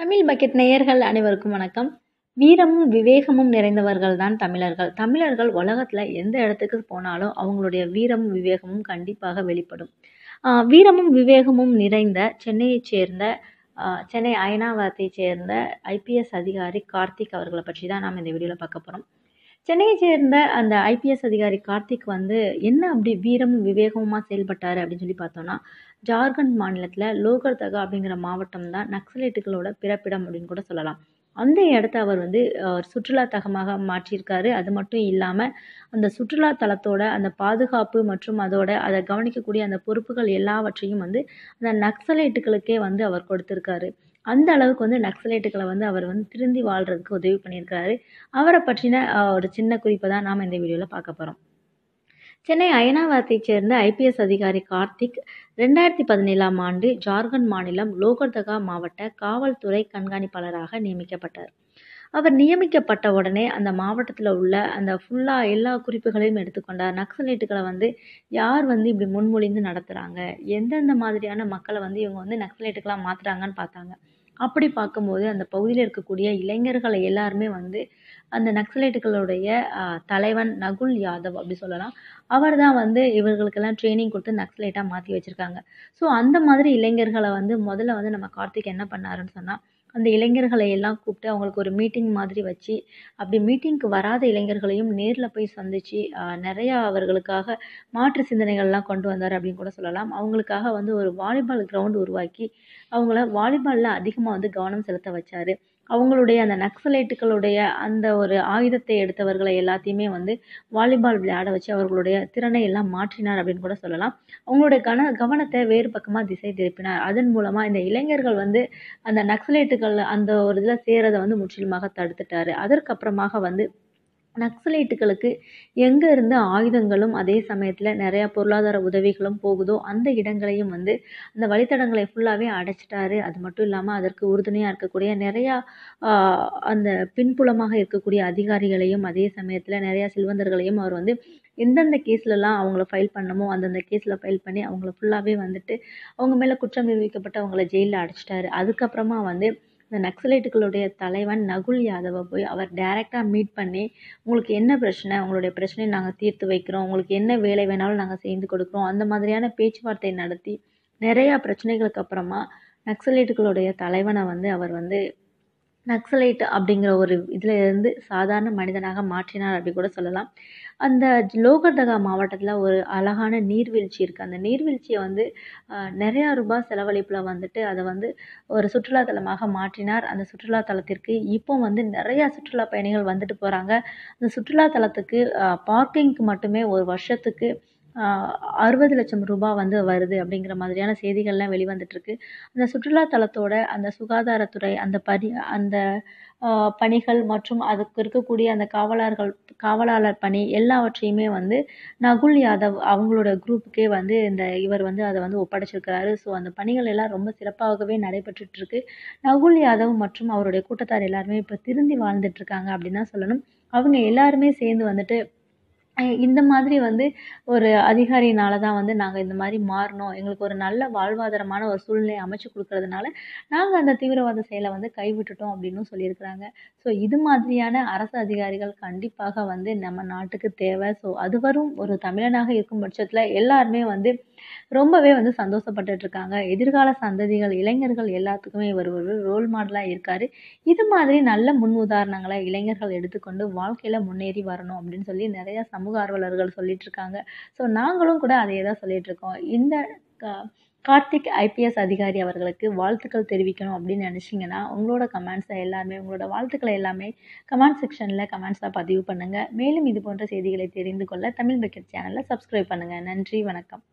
Tamil bucket நேயர்கள் அனைவருக்கும் வணக்கம். வீரமும் விவேகமும் நிறைந்தவர்கள் தான் தமிழர்கள். தமிழர்கள் உலகத்தில் எந்த இடத்துக்கு போனாலும் அவங்களுடைய வீரமும் விவேகமும் கண்டிப்பாக வெளிப்படும். வீரமும் விவேகமும் நிறைந்த சென்னையைச் சேர்ந்த சென்னை அயனாவரத்தைச் சேர்ந்த ஐபிஎஸ் அதிகாரி கார்த்திக் அவர்களை பற்றி தான் நாம் இந்த வீடியோவில் பார்க்க போகிறோம் சென்னையை சேர்ந்த அந்த ஐபிஎஸ் அதிகாரி கார்த்திக் வந்து என்ன அப்படி வீரமும் விவேகமுமாக செயல்பட்டார் அப்படின்னு சொல்லி பார்த்தோன்னா ஜார்க்கண்ட் மாநிலத்தில் லோகர்தகா அப்படிங்கிற மாவட்டம் தான் நக்சலைட்டுகளோட பிறப்பிடம் அப்படின்னு கூட சொல்லலாம். அந்த இடத்த அவர் வந்து சுற்றுலா தகமாக மாற்றியிருக்காரு. அது மட்டும் இல்லாமல் அந்த சுற்றுலா தலத்தோட அந்த பாதுகாப்பு மற்றும் அதோட அதை கவனிக்கக்கூடிய அந்த பொறுப்புகள் எல்லாவற்றையும் வந்து அந்த நக்சலைட்டுகளுக்கே வந்து அவர் கொடுத்துருக்காரு. அந்த அளவுக்கு வந்து நக்சலைட்டுகளை வந்து அவர் வந்து திருந்தி வாழ்கிறதுக்கு உதவி பண்ணியிருக்காரு. அவரை பற்றின ஒரு சின்ன குறிப்பை தான் நாம் இந்த வீடியோவில் பார்க்க போகிறோம் சென்னை அயனாவரத்தைச் சேர்ந்த ஐபிஎஸ் அதிகாரி கார்த்திக் ரெண்டாயிரத்தி பதினேழாம் ஆண்டு ஜார்க்கண்ட் மாநிலம் லோகர்தகா மாவட்ட காவல்துறை கண்காணிப்பாளராக நியமிக்கப்பட்டார். அவர் நியமிக்கப்பட்ட உடனே அந்த மாவட்டத்தில் உள்ள அந்த ஃபுல்லாக எல்லா குறிப்புகளையும் எடுத்துக்கொண்டார் நக்சலைட்டுகளை வந்து யார் வந்து இப்படி முன்மொழிந்து நடத்துகிறாங்க எந்தெந்த மாதிரியான மக்களை வந்து இவங்க வந்து நக்சலைட்டுகளாக மாற்றுறாங்கன்னு பார்த்தாங்க. அப்படி பார்க்கும்போது அந்த பகுதியில் இருக்கக்கூடிய இளைஞர்களை எல்லாருமே வந்து அந்த நக்சலைட்டுகளுடைய தலைவன் நகுல் யாதவ் அப்படி சொல்லலாம். அவர் தான் வந்து இவர்களுக்கெல்லாம் ட்ரைனிங் கொடுத்து நக்சலைட்டாக மாற்றி வச்சுருக்காங்க. ஸோ அந்த மாதிரி இளைஞர்களை வந்து முதல்ல வந்து நம்ம கார்த்திக் என்ன பண்ணாருன்னு சொன்னால் அந்த இளைஞர்களை எல்லாம் கூப்பிட்டு அவங்களுக்கு ஒரு மீட்டிங் மாதிரி வச்சு அப்படி மீட்டிங்க்கு வராத இளைஞர்களையும் நேரில் போய் சந்தித்து நிறையா அவர்களுக்காக மாற்று சிந்தனைகள்லாம் கொண்டு வந்தார் அப்படின்னு கூட சொல்லலாம். அவங்களுக்காக வந்து ஒரு வாலிபால் கிரவுண்ட் உருவாக்கி அவங்கள வாலிபாலில் அதிகமாக வந்து கவனம் செலுத்த வச்சார். அவங்களுடைய அந்த நக்சலைட்டுகளுடைய அந்த ஒரு ஆயுதத்தை எடுத்தவர்களை எல்லாத்தையுமே வந்து வாலிபால் விளையாட வச்சு அவர்களுடைய திறனை எல்லாம் மாற்றினார் அப்படின்னு கூட சொல்லலாம். அவங்களுடைய கன கவனத்தை வேறு பக்கமாக திசை திருப்பினார். அதன் மூலமாக இந்த இளைஞர்கள் வந்து அந்த நக்சலைட்டுகள் அந்த ஒரு இதில் சேரதை வந்து முற்றிலுமாக தடுத்துட்டாரு. அதற்கப்புறமாக வந்து நக்சலைட்டுகளுக்கு எங்கே இருந்து ஆயுதங்களும் அதே சமயத்தில் நிறையா பொருளாதார உதவிகளும் போகுதோ அந்த இடங்களையும் வந்து அந்த வழித்தடங்களை ஃபுல்லாகவே அடைச்சிட்டாரு. அது மட்டும் இல்லாமல் அதற்கு உறுதுணையாக இருக்கக்கூடிய நிறையா அந்த பின்புலமாக இருக்கக்கூடிய அதிகாரிகளையும் அதே சமயத்தில் நிறையா செல்வந்தர்களையும் அவர் வந்து எந்தெந்த கேஸ்லலாம் அவங்கள ஃபைல் பண்ணணுமோ அந்தந்த கேஸில் ஃபைல் பண்ணி அவங்கள ஃபுல்லாகவே வந்துட்டு அவங்க மேலே குற்றம் நிரூபிக்கப்பட்டு அவங்கள ஜெயிலில் அடைச்சிட்டாரு. அதுக்கப்புறமா வந்து இந்த நக்சலைட்டுகளுடைய தலைவன் நகுல் யாதவை போய் அவர் டைரெக்டாக மீட் பண்ணி உங்களுக்கு என்ன பிரச்சனை? உங்களுடைய பிரச்சனையை நாங்கள் தீர்த்து வைக்கிறோம். உங்களுக்கு என்ன வேலை வேணாலும் நாங்கள் செய்து கொடுக்குறோம். அந்த மாதிரியான பேச்சுவார்த்தை நடத்தி நிறையா பிரச்சனைகளுக்கு அப்புறமா நக்சலைட்டுகளுடைய தலைவனை வந்து அவர் வந்து நக்சலைட் அப்படிங்கிற ஒரு இதில் இருந்து சாதாரண மனிதனாக மாற்றினார் அப்படி கூட சொல்லலாம். அந்த லோகர்தகா மாவட்டத்தில் ஒரு அழகான நீர்வீழ்ச்சி இருக்குது அந்த நீர்வீழ்ச்சியை வந்து நிறையா ரூபாய் செலவழிப்பில் வந்துட்டு அதை வந்து ஒரு சுற்றுலாத்தலமாக மாற்றினார். அந்த சுற்றுலாத்தலத்திற்கு இப்போ வந்து நிறையா சுற்றுலா பயணிகள் வந்துட்டு போகிறாங்க அந்த சுற்றுலாத்தலத்துக்கு பார்க்கிங்க்கு மட்டுமே ஒரு வருஷத்துக்கு அறுபது லட்சம் ரூபாய் வந்து வருது அப்படிங்கிற மாதிரியான செய்திகள்லாம் வெளிவந்துட்டுருக்கு. அந்த சுற்றுலாத்தலத்தோட அந்த சுகாதாரத்துறை அந்த பணி அந்த பணிகள் மற்றும் அதுக்கு இருக்கக்கூடிய அந்த காவலர்கள் காவலாளர் பணி எல்லாவற்றையுமே வந்து நகுல் யாதவ் அவங்களோட குரூப்புக்கே வந்து இந்த இவர் வந்து அதை வந்து ஒப்படைச்சிருக்கிறாரு. ஸோ அந்த பணிகள் எல்லாம் ரொம்ப சிறப்பாகவே நடைபெற்றுட்டுருக்கு. நகுல் யாதவ் மற்றும் அவருடைய கூட்டத்தார் எல்லாருமே இப்போ திருந்தி வாழ்ந்துட்டுருக்காங்க அப்படின்னு தான் சொல்லணும். அவங்க எல்லாருமே சேர்ந்து வந்துட்டு இந்த மாதிரி வந்து ஒரு அதிகாரியினால தான் வந்து நாங்கள் இந்த மாதிரி மாறினோம் எங்களுக்கு ஒரு நல்ல வாழ்வாதாரமான ஒரு சூழ்நிலையை அமைச்சு கொடுக்கறதுனால நாங்கள் அந்த தீவிரவாத செயலை வந்து கைவிட்டுட்டோம் அப்படின்னு சொல்லியிருக்கிறாங்க. ஸோ இது மாதிரியான அரசு அதிகாரிகள் கண்டிப்பாக வந்து நம்ம நாட்டுக்கு தேவை. ஸோ அது வரும் ஒரு தமிழனாக இருக்கும் பட்சத்தில் எல்லாருமே வந்து ரொம்பவே வந்து சந்தோஷப்பட்டுட்டு இருக்காங்க. எதிர்கால சந்ததிகள் இளைஞர்கள் எல்லாத்துக்குமே இவர் ஒரு ரோல் மாடலாக இருக்காரு. இது மாதிரி நல்ல முன் உதாரணங்களை இளைஞர்கள் எடுத்துக்கொண்டு வாழ்க்கையில் முன்னேறி வரணும் அப்படின்னு சொல்லி நிறைய சமூக ஆர்வலர்கள் சொல்லிட்டு இருக்காங்க ஸோ நாங்களும் கூட அதே தான் சொல்லிட்டு இருக்கோம் இந்த கா- கார்த்திக் ஐபிஎஸ் அதிகாரி அவர்களுக்கு வாழ்த்துக்கள் தெரிவிக்கணும் அப்படின்னு நினச்சிங்கன்னா உங்களோட கமெண்ட்ஸை எல்லாமே உங்களோட வாழ்த்துக்களை எல்லாமே கமெண்ட் செக்ஷனில் கமெண்ட்ஸாக பதிவு பண்ணுங்கள் மேலும் இது போன்ற செய்திகளை தெரிந்து கொள்ள தமிழ் பக்கெட் சேனலை சப்ஸ்கிரைப் பண்ணுங்கள் நன்றி வணக்கம்.